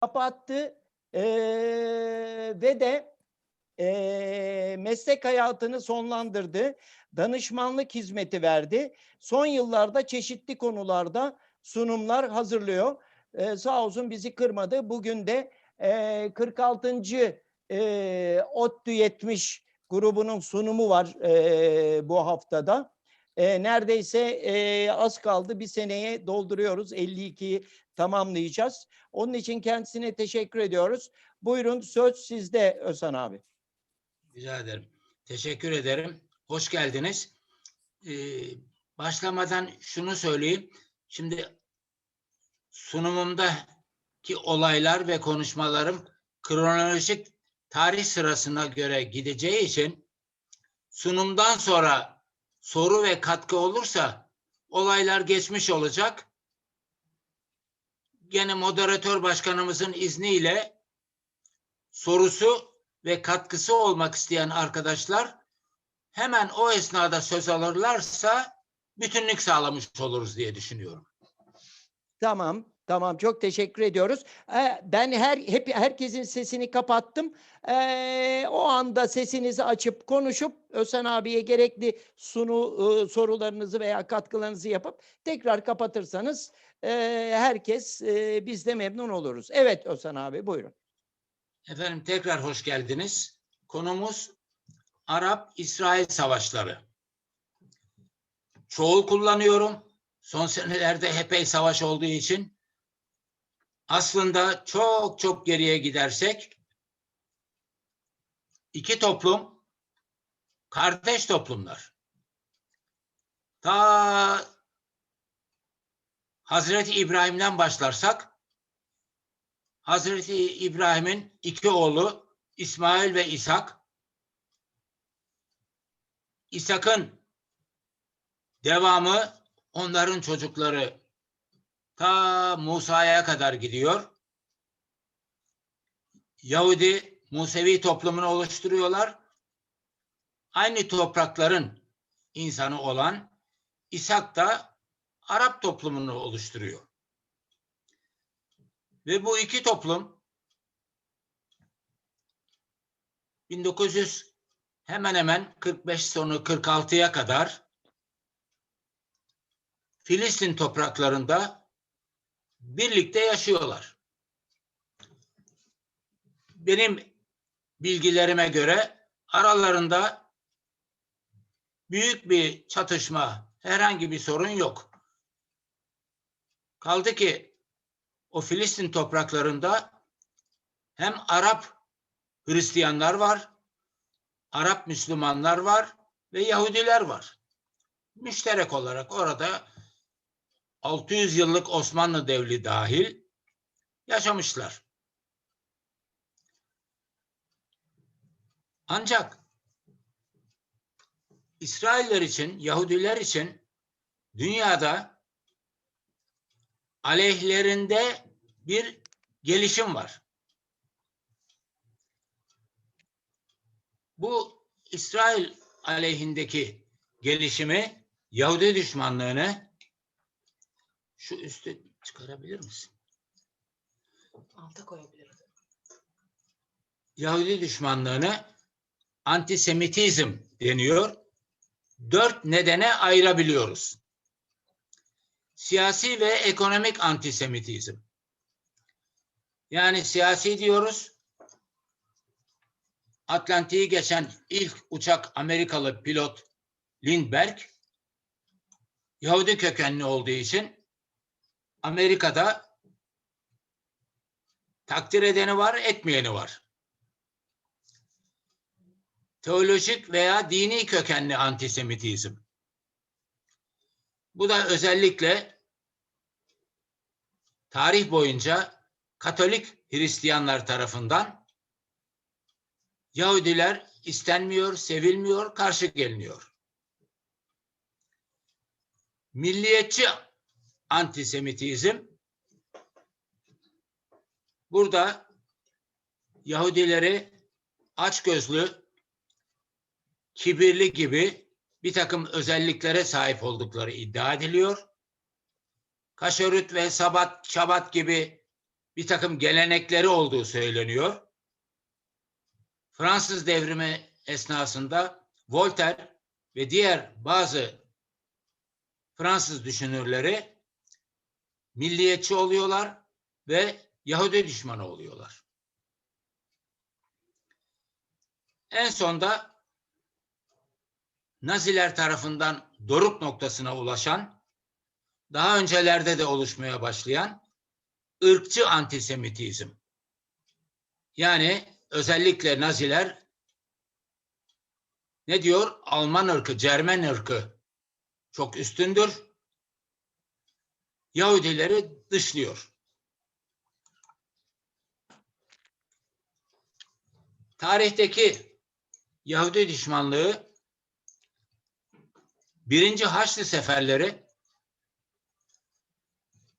kapattı eee, ve de eee, meslek hayatını sonlandırdı. Danışmanlık hizmeti verdi. Son yıllarda çeşitli konularda sunumlar hazırlıyor. Eee, sağ olsun bizi kırmadı. Bugün de eee 46. eee ODTÜ 70 grubunun sunumu var eee, bu haftada. Eee, neredeyse eee, az kaldı bir seneye dolduruyoruz. 52'yi tamamlayacağız. Onun için kendisine teşekkür ediyoruz. Buyurun söz sizde Özhan abi. Rica ederim. Teşekkür ederim. Hoş geldiniz. Ee, başlamadan şunu söyleyeyim. Şimdi sunumumdaki olaylar ve konuşmalarım kronolojik tarih sırasına göre gideceği için sunumdan sonra soru ve katkı olursa olaylar geçmiş olacak. Gene moderatör başkanımızın izniyle sorusu ve katkısı olmak isteyen arkadaşlar hemen o esnada söz alırlarsa bütünlük sağlamış oluruz diye düşünüyorum. Tamam, tamam. Çok teşekkür ediyoruz. Ee, ben her hep herkesin sesini kapattım. Ee, o anda sesinizi açıp konuşup Özhan abiye gerekli sunu e, sorularınızı veya katkılarınızı yapıp tekrar kapatırsanız e, herkes e, biz de memnun oluruz. Evet Özhan abi buyurun. Efendim tekrar hoş geldiniz. Konumuz Arap-İsrail savaşları. Çoğul kullanıyorum. Son senelerde epey savaş olduğu için aslında çok çok geriye gidersek iki toplum kardeş toplumlar. Ta Hazreti İbrahim'den başlarsak Hazreti İbrahim'in iki oğlu İsmail ve İshak. İshak'ın devamı onların çocukları ta Musa'ya kadar gidiyor. Yahudi Musevi toplumunu oluşturuyorlar. Aynı toprakların insanı olan İshak da Arap toplumunu oluşturuyor. Ve bu iki toplum 1900 hemen hemen 45 sonu 46'ya kadar Filistin topraklarında birlikte yaşıyorlar. Benim bilgilerime göre aralarında büyük bir çatışma, herhangi bir sorun yok. Kaldı ki o Filistin topraklarında hem Arap Hristiyanlar var, Arap Müslümanlar var ve Yahudiler var. Müşterek olarak orada 600 yıllık Osmanlı Devli dahil yaşamışlar. Ancak İsrailler için, Yahudiler için dünyada aleyhlerinde bir gelişim var. Bu İsrail aleyhindeki gelişimi Yahudi düşmanlığını şu üstü çıkarabilir misin? Alta koyabiliriz. Yahudi düşmanlığını antisemitizm deniyor. Dört nedene ayırabiliyoruz. Siyasi ve ekonomik antisemitizm. Yani siyasi diyoruz. Atlantik'i geçen ilk uçak Amerikalı pilot Lindbergh Yahudi kökenli olduğu için Amerika'da takdir edeni var, etmeyeni var. Teolojik veya dini kökenli antisemitizm. Bu da özellikle tarih boyunca Katolik Hristiyanlar tarafından Yahudiler istenmiyor, sevilmiyor, karşı geliniyor. Milliyetçi antisemitizm burada Yahudileri açgözlü, kibirli gibi bir takım özelliklere sahip oldukları iddia ediliyor. Kaşörüt ve Sabat, Şabat gibi bir takım gelenekleri olduğu söyleniyor. Fransız devrimi esnasında Voltaire ve diğer bazı Fransız düşünürleri milliyetçi oluyorlar ve Yahudi düşmanı oluyorlar. En sonda Naziler tarafından doruk noktasına ulaşan, daha öncelerde de oluşmaya başlayan ırkçı antisemitizm. Yani özellikle Naziler ne diyor? Alman ırkı, Cermen ırkı çok üstündür. Yahudileri dışlıyor. Tarihteki Yahudi düşmanlığı birinci Haçlı seferleri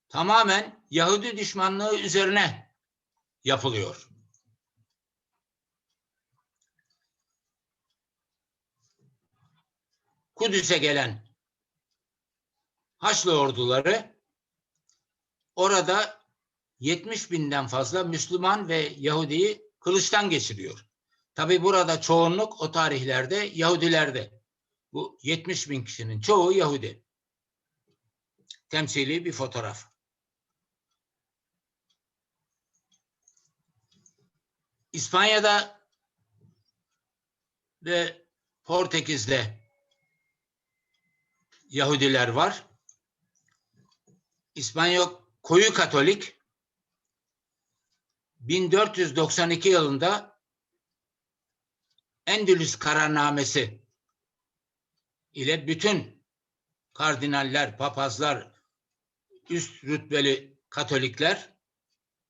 tamamen Yahudi düşmanlığı üzerine yapılıyor. Kudüs'e gelen Haçlı orduları orada 70 binden fazla Müslüman ve Yahudi'yi kılıçtan geçiriyor. Tabi burada çoğunluk o tarihlerde Yahudilerde. Bu 70 bin kişinin çoğu Yahudi. Temsili bir fotoğraf. İspanya'da ve Portekiz'de Yahudiler var. İspanya koyu Katolik 1492 yılında Endülüs kararnamesi ile bütün kardinaller, papazlar, üst rütbeli Katolikler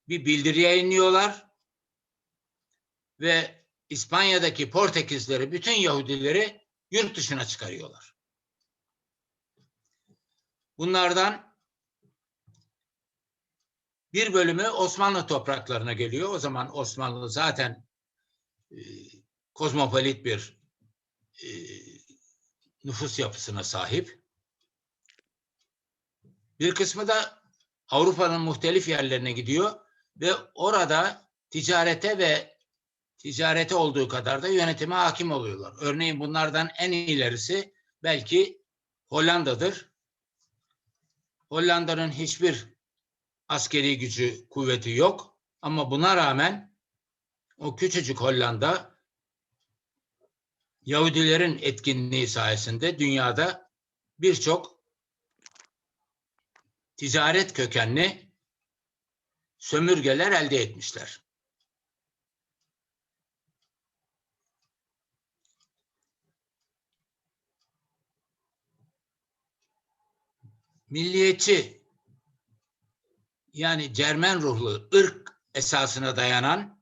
bir bildiri yayınlıyorlar ve İspanya'daki Portekizleri, bütün Yahudileri yurt dışına çıkarıyorlar. Bunlardan bir bölümü Osmanlı topraklarına geliyor. O zaman Osmanlı zaten e, kozmopolit bir e, nüfus yapısına sahip. Bir kısmı da Avrupa'nın muhtelif yerlerine gidiyor ve orada ticarete ve ticarete olduğu kadar da yönetime hakim oluyorlar. Örneğin bunlardan en ilerisi belki Hollanda'dır. Hollanda'nın hiçbir askeri gücü, kuvveti yok ama buna rağmen o küçücük Hollanda Yahudilerin etkinliği sayesinde dünyada birçok ticaret kökenli sömürgeler elde etmişler. Milliyetçi yani Cermen ruhlu ırk esasına dayanan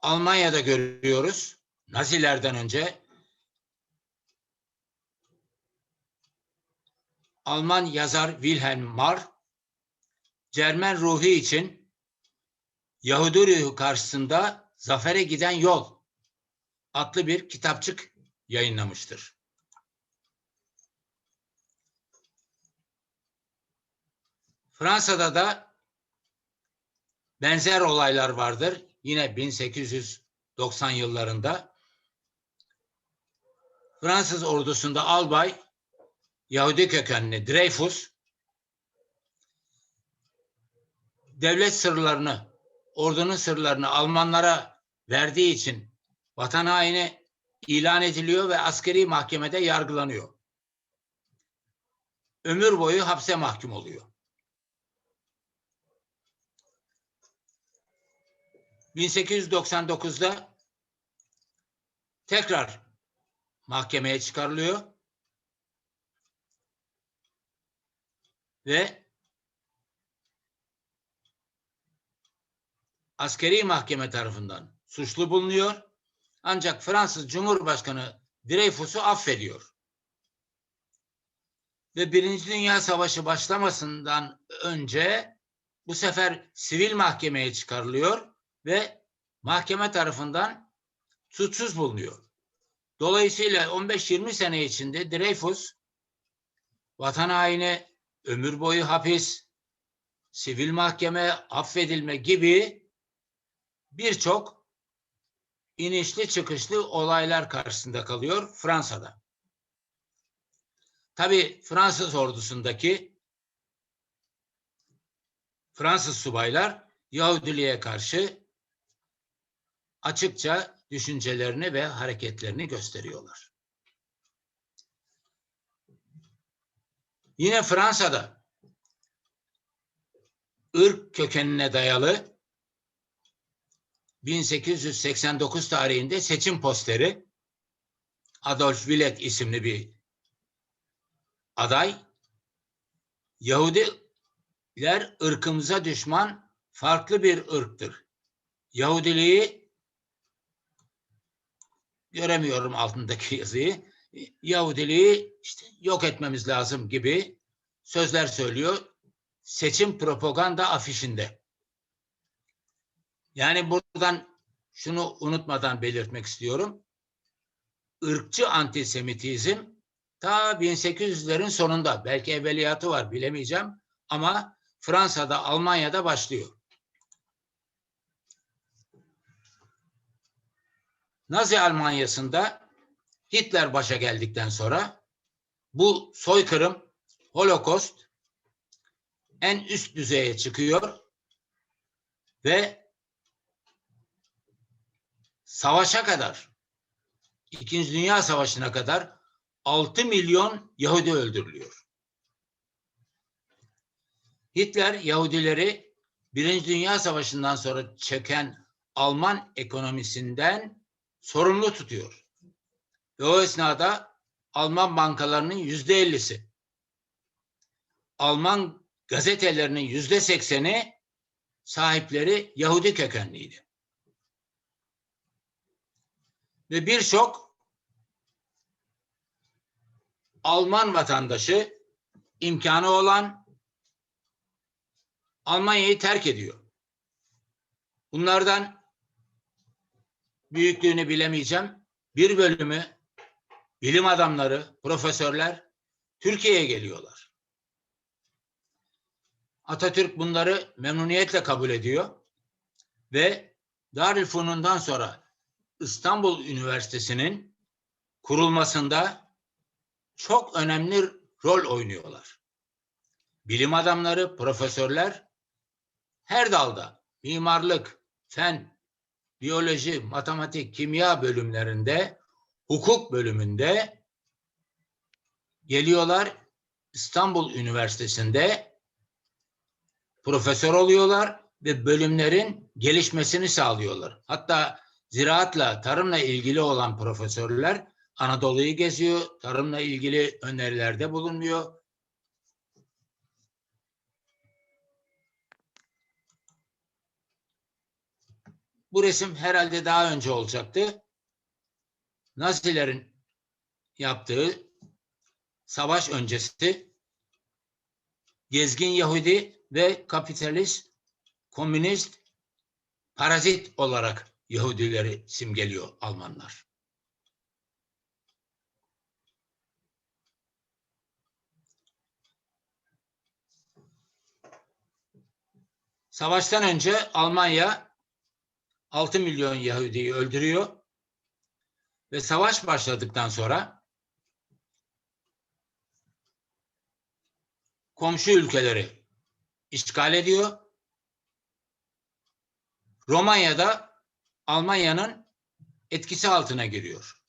Almanya'da görüyoruz. Nazilerden önce Alman yazar Wilhelm Marr Cermen ruhu için Yahudi ruhu karşısında zafere giden yol adlı bir kitapçık yayınlamıştır. Fransa'da da benzer olaylar vardır. Yine 1890 yıllarında Fransız ordusunda albay Yahudi kökenli Dreyfus devlet sırlarını, ordunun sırlarını Almanlara verdiği için vatan haini ilan ediliyor ve askeri mahkemede yargılanıyor. Ömür boyu hapse mahkum oluyor. 1899'da tekrar mahkemeye çıkarılıyor ve askeri mahkeme tarafından suçlu bulunuyor. Ancak Fransız Cumhurbaşkanı Dreyfus'u affediyor. Ve Birinci Dünya Savaşı başlamasından önce bu sefer sivil mahkemeye çıkarılıyor ve mahkeme tarafından suçsuz bulunuyor. Dolayısıyla 15-20 sene içinde Dreyfus vatan haini, ömür boyu hapis, sivil mahkeme, affedilme gibi birçok inişli çıkışlı olaylar karşısında kalıyor Fransa'da. Tabii Fransız ordusundaki Fransız subaylar Yahudiliğe karşı açıkça düşüncelerini ve hareketlerini gösteriyorlar. Yine Fransa'da ırk kökenine dayalı 1889 tarihinde seçim posteri Adolf Willet isimli bir aday Yahudiler ırkımıza düşman farklı bir ırktır. Yahudiliği göremiyorum altındaki yazıyı. Yahudiliği işte yok etmemiz lazım gibi sözler söylüyor. Seçim propaganda afişinde. Yani buradan şunu unutmadan belirtmek istiyorum. Irkçı antisemitizm ta 1800'lerin sonunda belki evveliyatı var bilemeyeceğim ama Fransa'da, Almanya'da başlıyor. Nazi Almanya'sında Hitler başa geldikten sonra bu soykırım, Holocaust en üst düzeye çıkıyor ve savaşa kadar, İkinci Dünya Savaşı'na kadar 6 milyon Yahudi öldürülüyor. Hitler Yahudileri Birinci Dünya Savaşı'ndan sonra çöken Alman ekonomisinden sorumlu tutuyor. Ve o esnada Alman bankalarının yüzde ellisi, Alman gazetelerinin yüzde sekseni sahipleri Yahudi kökenliydi. Ve birçok Alman vatandaşı imkanı olan Almanya'yı terk ediyor. Bunlardan büyüklüğünü bilemeyeceğim. Bir bölümü bilim adamları, profesörler Türkiye'ye geliyorlar. Atatürk bunları memnuniyetle kabul ediyor ve Darülfünun'dan sonra İstanbul Üniversitesi'nin kurulmasında çok önemli rol oynuyorlar. Bilim adamları, profesörler her dalda mimarlık, fen, biyoloji, matematik, kimya bölümlerinde, hukuk bölümünde geliyorlar İstanbul Üniversitesi'nde profesör oluyorlar ve bölümlerin gelişmesini sağlıyorlar. Hatta ziraatla, tarımla ilgili olan profesörler Anadolu'yu geziyor, tarımla ilgili önerilerde bulunuyor. Bu resim herhalde daha önce olacaktı. Nazilerin yaptığı savaş öncesi gezgin Yahudi ve kapitalist, komünist, parazit olarak Yahudileri simgeliyor Almanlar. Savaştan önce Almanya 6 milyon Yahudi'yi öldürüyor ve savaş başladıktan sonra komşu ülkeleri işgal ediyor. Romanya'da Almanya'nın etkisi altına giriyor.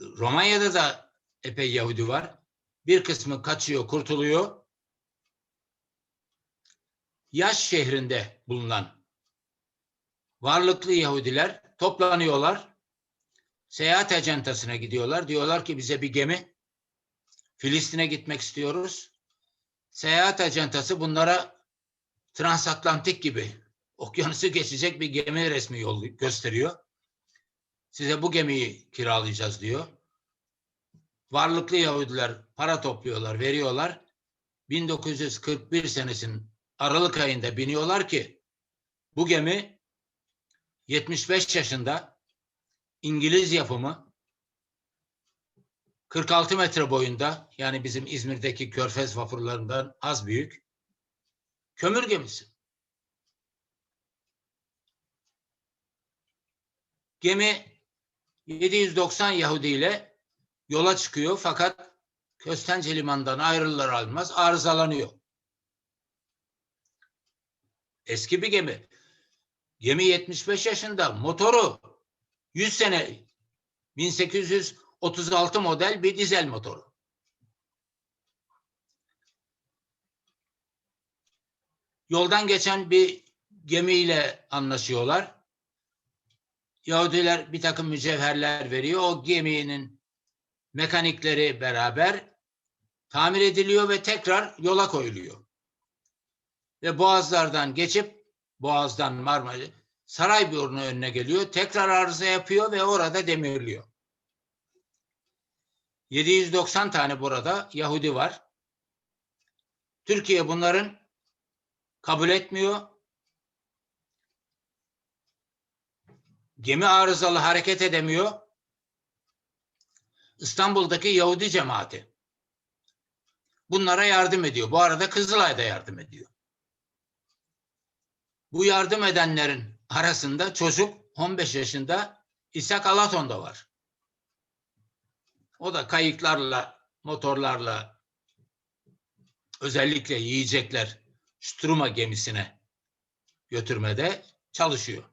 Romanya'da da epey Yahudi var. Bir kısmı kaçıyor, kurtuluyor. Yaş şehrinde bulunan varlıklı Yahudiler toplanıyorlar. Seyahat acentasına gidiyorlar. Diyorlar ki bize bir gemi Filistin'e gitmek istiyoruz. Seyahat acentası bunlara transatlantik gibi okyanusu geçecek bir gemi resmi yol gösteriyor. Size bu gemiyi kiralayacağız diyor. Varlıklı Yahudiler para topluyorlar, veriyorlar. 1941 senesinin Aralık ayında biniyorlar ki bu gemi 75 yaşında İngiliz yapımı 46 metre boyunda yani bizim İzmir'deki körfez vapurlarından az büyük Kömür gemisi. Gemi 790 Yahudi ile yola çıkıyor fakat Köstence limanından ayrılır almaz arızalanıyor. Eski bir gemi. Gemi 75 yaşında. Motoru 100 sene 1836 model bir dizel motoru. Yoldan geçen bir gemiyle anlaşıyorlar. Yahudiler bir takım mücevherler veriyor. O geminin mekanikleri beraber tamir ediliyor ve tekrar yola koyuluyor. Ve boğazlardan geçip boğazdan Marmara Sarayburnu önüne geliyor. Tekrar arıza yapıyor ve orada demirliyor. 790 tane burada Yahudi var. Türkiye bunların kabul etmiyor. Gemi arızalı hareket edemiyor. İstanbul'daki Yahudi cemaati bunlara yardım ediyor. Bu arada Kızılay da yardım ediyor. Bu yardım edenlerin arasında çocuk 15 yaşında İshak Alaton da var. O da kayıklarla, motorlarla özellikle yiyecekler Struma gemisine götürmede çalışıyor.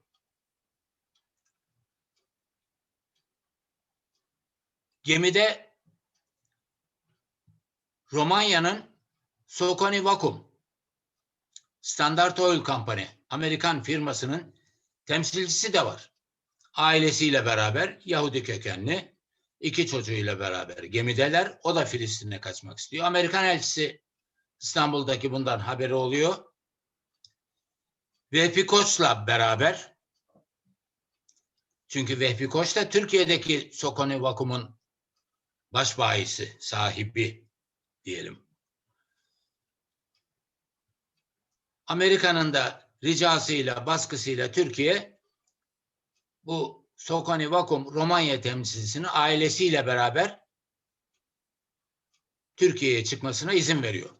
Gemide Romanya'nın Soconi Vacuum Standard Oil Company Amerikan firmasının temsilcisi de var. Ailesiyle beraber Yahudi kökenli iki çocuğuyla beraber gemideler. O da Filistin'e kaçmak istiyor. Amerikan elçisi İstanbul'daki bundan haberi oluyor. Vehbi Koç'la beraber çünkü Vehbi Koç da Türkiye'deki Sokoni Vakum'un baş sahibi diyelim. Amerika'nın da ricasıyla, baskısıyla Türkiye bu Sokoni Vakum Romanya temsilcisini ailesiyle beraber Türkiye'ye çıkmasına izin veriyor.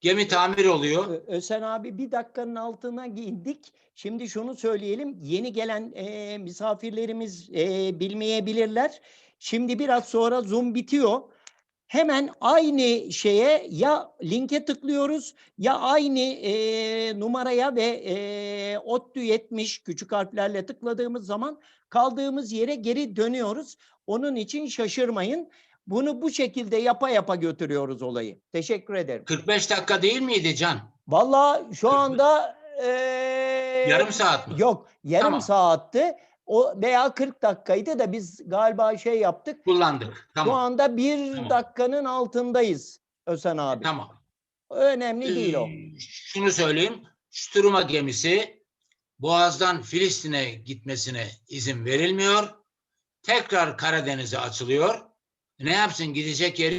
Gemi tamir oluyor. Ösen abi bir dakikanın altına indik. Şimdi şunu söyleyelim. Yeni gelen e, misafirlerimiz e, bilmeyebilirler. Şimdi biraz sonra Zoom bitiyor. Hemen aynı şeye ya linke tıklıyoruz ya aynı e, numaraya ve e, ODTÜ 70 küçük harflerle tıkladığımız zaman kaldığımız yere geri dönüyoruz. Onun için şaşırmayın. Bunu bu şekilde yapa yapa götürüyoruz olayı. Teşekkür ederim. 45 dakika değil miydi Can? Vallahi şu anda eee, Yarım saat mi? Yok, yarım Tamam. saatti. O veya 40 dakikaydı da biz galiba şey yaptık. Kullandık. Şu Tamam. anda bir Tamam. dakikanın altındayız Ösen abi. Tamam. Önemli değil o. Ee, Şunu söyleyeyim. Struma gemisi Boğaz'dan Filistin'e gitmesine izin verilmiyor. Tekrar Karadeniz'e açılıyor. Ne yapsın gidecek yeri